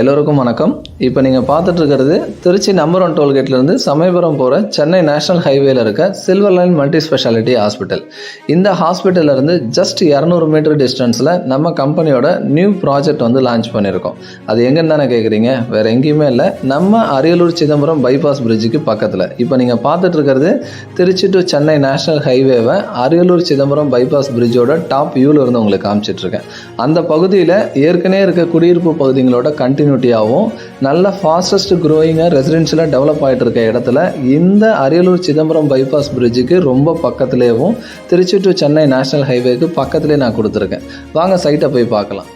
எல்லோருக்கும் வணக்கம். இப்போ நீங்கள் பார்த்துட்ருக்கிறது திருச்சி நம்பர் ஒன் டோல்கேட்லேருந்து சமயபுரம் போகிற சென்னை நேஷனல் ஹைவேல இருக்க silver line multi specialty hospital இந்த ஹாஸ்பிட்டலேருந்து ஜஸ்ட் இரநூறு மீட்டர் டிஸ்டன்ஸில் நம்ம கம்பெனியோட நியூ ப்ராஜெக்ட் வந்து லான்ச் பண்ணியிருக்கோம். அது எங்கன்னு தானே கேட்குறீங்க வேறு எங்கேயுமே இல்லை. நம்ம அரியலூர் சிதம்பரம் பைபாஸ் பிரிட்ஜுக்கு பக்கத்தில். இப்போ நீங்கள் பார்த்துட்ருக்கிறது திருச்சி டு சென்னை நேஷனல் ஹைவேவை அரியலூர் சிதம்பரம் பைபாஸ் பிரிட்ஜோட டாப் வியூவில் இருந்து உங்களுக்கு காமிச்சிட்ருக்கேன். அந்த பகுதியில் ஏற்கனவே இருக்க குடியிருப்பு பகுதிகளோட கண்டினியூட்டியாகவும் நல்ல ஃபாஸ்டஸ்ட் க்ரோயிங்காக ரெசிடென்ஷியலாக டெவலப் ஆகிட்டு இருக்க இடத்துல இந்த அரியலூர் சிதம்பரம் பைபாஸ் பிரிட்ஜுக்கு ரொம்ப பக்கத்துலேயும் திருச்சி டு சென்னை நேஷனல் ஹைவேக்கு பக்கத்துலேயே நான் கொடுத்துருக்கேன். வாங்க சைட்டை போய் பார்க்கலாம்.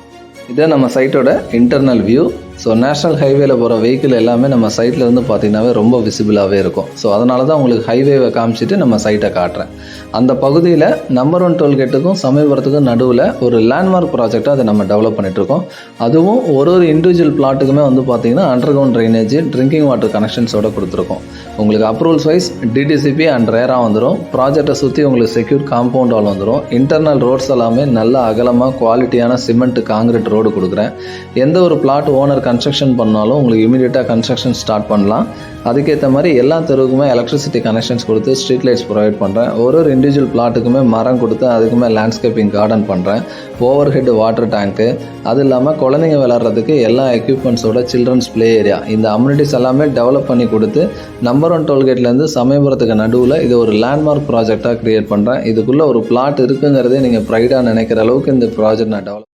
இதான் நம்ம சைட்டோட இன்டர்னல் வியூ ஸோ நேஷனல் ஹைவேல போகிற வெஹிக்கிள் எல்லாமே நம்ம சைட்டில் இருந்து பார்த்தீங்கன்னாவே ரொம்ப விசிபிளாகவே இருக்கும். ஸோ அதனால தான் உங்களுக்கு ஹைவேவை காமிச்சிட்டு நம்ம சைட்டை காட்டுறேன். அந்த பகுதியில் நம்பர் ஒன் டோல்கேட்டுக்கும் சமயபுரத்துக்கும் நடுவில் ஒரு லேண்ட்மார்க் ப்ராஜெக்டாக அதை நம்ம டெவலப் பண்ணிகிட்ருக்கோம் அதுவும் ஒரு ஒரு இண்டிவிஜுவல் பிளாட்டுக்குமே வந்து பார்த்தீங்கன்னா under ground drainage drinking water கனெக்ஷன்ஸோட கொடுத்துருக்கோம். உங்களுக்கு அப்ரூவல்ஸ் வைஸ் டிடிசிபி அண்ட் ரேராக வந்துடும் ப்ராஜெக்டை சுற்றி உங்களுக்கு செக்யூர் காம்பவுண்ட் ஆல் வந்துடும் இன்டர்னல் ரோட்ஸ் எல்லாமே நல்ல அகலமாக குவாலிட்டியான சிமெண்ட் காங்கிரீட் ரோடு கொடுக்குறேன். எந்த ஒரு பிளாட் ஓனர் கன்ஸ்ட்ரக்ஷன் பண்ணாலும் உங்களுக்கு இமீடியட்டாக கன்ஸ்ட்ரக்ஷன் ஸ்டார்ட் பண்ணலாம். அதுக்கேற்ற மாதிரி எல்லா தெருவுக்குமே எலக்ட்ரிசிட்டி கனெக்ஷன்ஸ் கொடுத்து ஸ்ட்ரீட் லைட்ஸ் ப்ரொவைட் பண்ணுறேன் ஒரு ஒரு இண்டிவிஜுவல் பிளாட்டுக்குமே மரம் கொடுத்து அதுக்குமே லேண்ட்ஸ்கேப்பிங் கார்டன் பண்ணுறேன் ஓவர் ஹெட் வாட்டர் டேங்க்கு அது இல்லாமல் குழந்தைங்க விளாட்றதுக்கு எல்லா எக்யூப்மெண்ட்ஸோட சில்ட்ரன்ஸ் ப்ளே ஏரியா இந்த அம்யூனிட்டிஸ் எல்லாமே டெவலப் பண்ணி கொடுத்து நம்பர் ஒன் டோல்கேட்லேருந்து சமயபுரத்துக்கு நடுவில் இது ஒரு லேண்ட்மார்க் ப்ராஜெக்டாக க்ரியேட் பண்ணுறேன் இதுக்குள்ளே ஒரு பிளாட் இருக்குங்கிறதே நீங்கள் ப்ரைடாக நினைக்கிற அளவுக்கு இந்த ப்ராஜெக்ட் நான் டெவலப்